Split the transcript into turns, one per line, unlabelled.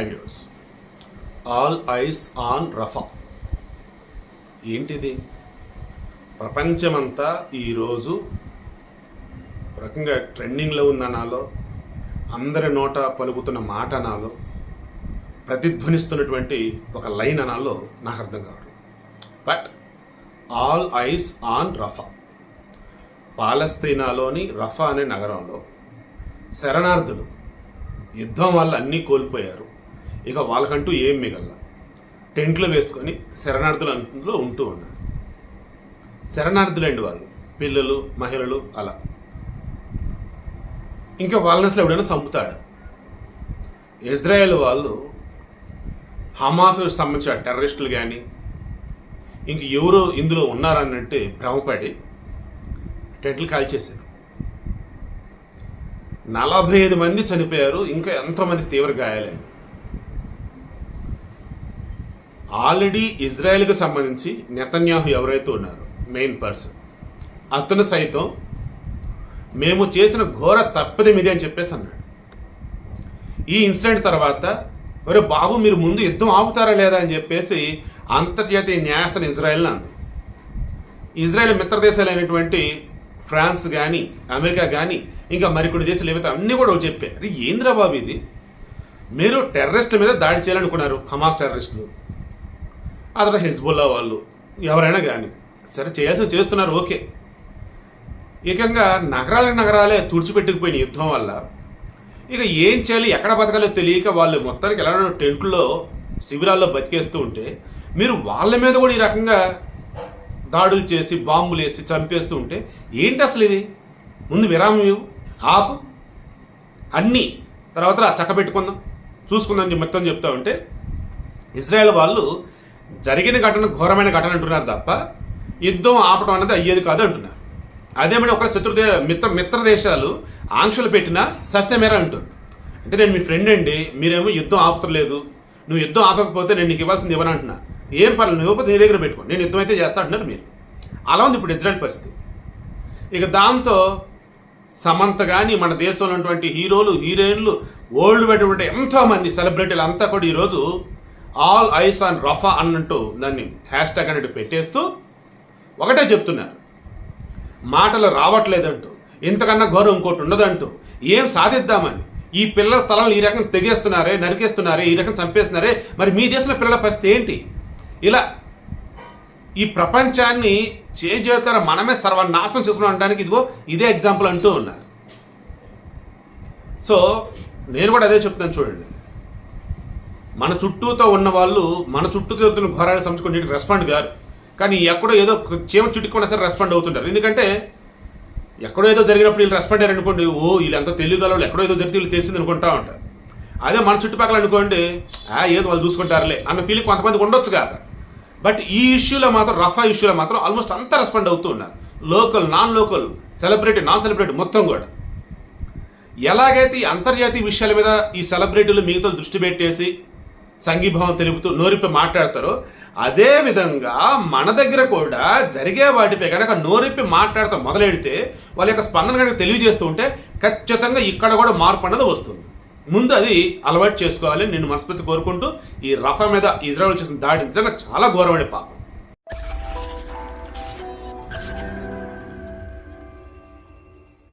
Hi views all eyes on Rafah. ఏంటిది? ప్రపంచమంతా ఈరోజు రకంగా ట్రెండింగ్లో ఉందనాలో అందరి నోట పలుకుతున్న మాట అనాలో ప్రతిధ్వనిస్తున్నటువంటి ఒక లైన్ అనాలో నాకు అర్థం కావడం. But all eyes on Rafah. పాలస్తీనాలోని Rafah అనే నగరంలో శరణార్థులు యుద్ధం వల్ల అన్నీ కోల్పోయారు. ఇక వాళ్ళకంటూ ఏం మిగల టెంట్లు వేసుకొని శరణార్థులు అందులో ఉంటూ ఉన్నారు. శరణార్థులండి వాళ్ళు? పిల్లలు మహిళలు అలా. ఇంకా వాళ్ళని అసలు ఎవడైనా చంపుతాడు? ఇజ్రాయెల్ వాళ్ళు హమాస్ సంబంధించిన టెర్రరిస్టులు కానీ ఇంక ఎవరు ఇందులో ఉన్నారన్నట్టు భ్రమపడి టెంట్లు కాల్చేశారు నలభై ఐదు మంది చనిపోయారు ఇంకా ఎంతోమంది తీవ్ర గాయాలైన ఆల్రెడీ ఇజ్రాయెల్కి సంబంధించి నెతన్యాహు ఎవరైతే ఉన్నారో మెయిన్ పర్సన్ అతను సైతం మేము చేసిన ఘోర తప్పది మీదే అని చెప్పేసి అన్నాడు. ఈ ఇన్సిడెంట్ తర్వాత ఒరే బాబు మీరు ముందు యుద్ధం ఆపుతారా లేదా అని చెప్పేసి అంతర్జాతీయ న్యాయస్థానం ఇజ్రాయెల్ అంది. ఇజ్రాయెల్ మిత్ర దేశాలైనటువంటి ఫ్రాన్స్ కానీ అమెరికా కానీ ఇంకా మరికొన్ని దేశాలు ఏవైతే అన్నీ కూడా చెప్పారు. ఏంద్రా బాబు ఇది? మీరు టెర్రరిస్ట్ మీద దాడి చేయాలనుకున్నారు హమాస్ టెర్రరిస్టులు. ఆ తర్వాత హెజ్బుల్లా వాళ్ళు ఎవరైనా కానీ సరే చేయాల్సి చేస్తున్నారు ఓకే. ఏకంగా నగరాలకి నగరాలే తుడిచిపెట్టుకుపోయిన యుద్ధం వల్ల ఇక ఏం చేయాలి ఎక్కడ బతకాలో తెలియక వాళ్ళు మొత్తానికి ఎలా టెంట్లో శిబిరాల్లో బతికేస్తూ ఉంటే మీరు వాళ్ళ మీద కూడా ఈ రకంగా దాడులు చేసి బాంబులు వేసి చంపేస్తూ ఉంటే ఏంటి అసలు ఇది? ముందు విరామం ఇవ్వు ఆపు. అన్నీ తర్వాత రా చక్క పెట్టుకుందాం. చూసుకుందాం మొత్తం చెప్తా ఉంటే ఇజ్రాయెల్ వాళ్ళు జరిగిన ఘటన ఘోరమైన ఘటన అంటున్నారు తప్ప యుద్ధం ఆపడం అనేది అయ్యేది కాదు అంటున్నారు. అదేమని ఒక శత్రుదే మిత్ర మిత్ర దేశాలు ఆంక్షలు పెట్టినా సస్యమేర అంటుంది. అంటే నేను మీ ఫ్రెండ్ అండి మీరేమో యుద్ధం ఆపుతలేదు నువ్వు యుద్ధం ఆపకపోతే నేను నీకు ఇవ్వాల్సింది ఇవ్వను అంటున్నా. ఏం పర్లేదు నువ్వు ఇవ్వకపోతే నీ దగ్గర పెట్టుకో నేను యుద్ధం అయితే చేస్తా అంటున్నారు మీరు. అలా ఉంది ఇప్పుడు ఇజ్రాయల్ పరిస్థితి. ఇక దాంతో సమంత కానీ మన దేశంలో ఉన్నటువంటి హీరోలు హీరోయిన్లు ఓల్డ్ పెట్టుకుంటే ఎంతో మంది సెలబ్రిటీలు అంతా కూడా ఈరోజు ఆల్ ఐస్ ఆన్ రఫా అన్నట్టు దాన్ని హ్యాష్ ట్యాగ్ అన్నట్టు పెట్టేస్తూ ఒకటే చెప్తున్నారు. మాటలు రావట్లేదంటూ ఇంతకన్నా గౌరవం ఇంకోటి ఉండదంటూ ఏం సాధిద్దామని? ఈ పిల్లల తలలు ఈ రకం తెగేస్తున్నారే నరికేస్తున్నారే ఈ రకం చంపేస్తున్నారే మరి మీ దేశంలో పిల్లల పరిస్థితి ఏంటి? ఇలా ఈ ప్రపంచాన్ని చేజేతర మనమే సర్వనాశనం చేసుకున్నాం అనడానికి ఇదిగో ఇదే ఎగ్జాంపుల్ అంటూ ఉన్నారు. సో నేను కూడా అదే చెప్తాను చూడండి. మన చుట్టూతో ఉన్న వాళ్ళు మన చుట్టూ జరుగుతున్న ఘోరాలు సంచుకుని రెస్పాండ్ కాదు కానీ ఎక్కడో ఏదో చీమ చుట్టుకున్నా సరే రెస్పాండ్ అవుతుంటారు. ఎందుకంటే ఎక్కడో ఏదో జరిగినప్పుడు వీళ్ళు రెస్పాండ్ అయ్యారు అనుకోండి ఓ వీళ్ళు ఎంతో వాళ్ళు ఎక్కడో ఏదో జరిగితే వీళ్ళు తెలిసింది అనుకుంటా ఉంటారు. అదే మన చుట్టుపక్కల అనుకోండి ఆ ఏదో వాళ్ళు చూసుకుంటారులే అన్న ఫీలింగ్ కొంతమందికి ఉండొచ్చు కాక బట్ ఈ ఇష్యూలో మాత్రం రఫా ఇష్యూలో మాత్రం ఆల్మోస్ట్ అంతా రెస్పాండ్ అవుతూ ఉన్నారు. Local non local celebrity non celebrity మొత్తం కూడా. ఎలాగైతే ఈ అంతర్జాతీయ విషయాల మీద ఈ సెలబ్రిటీలు మిగతా దృష్టి పెట్టేసి సంఘీభావం తెలుపుతూ నోరిప్పి మాట్లాడతారో అదే విధంగా మన దగ్గర కూడా జరిగే వాటిపై కనుక నోరిప్పి మాట్లాడతా మొదలెడితే వాళ్ళ యొక్క స్పందన కనుక తెలియజేస్తూ ఉంటే ఖచ్చితంగా ఇక్కడ కూడా మార్పు అన్నది వస్తుంది. ముందు అది అలవాటు చేసుకోవాలి నేను మనస్ఫూర్తి కోరుకుంటూ ఈ రఫా మీద ఇజ్రాయల్ చేసిన దాడి నిజంగా చాలా ఘోరమైన పాపం.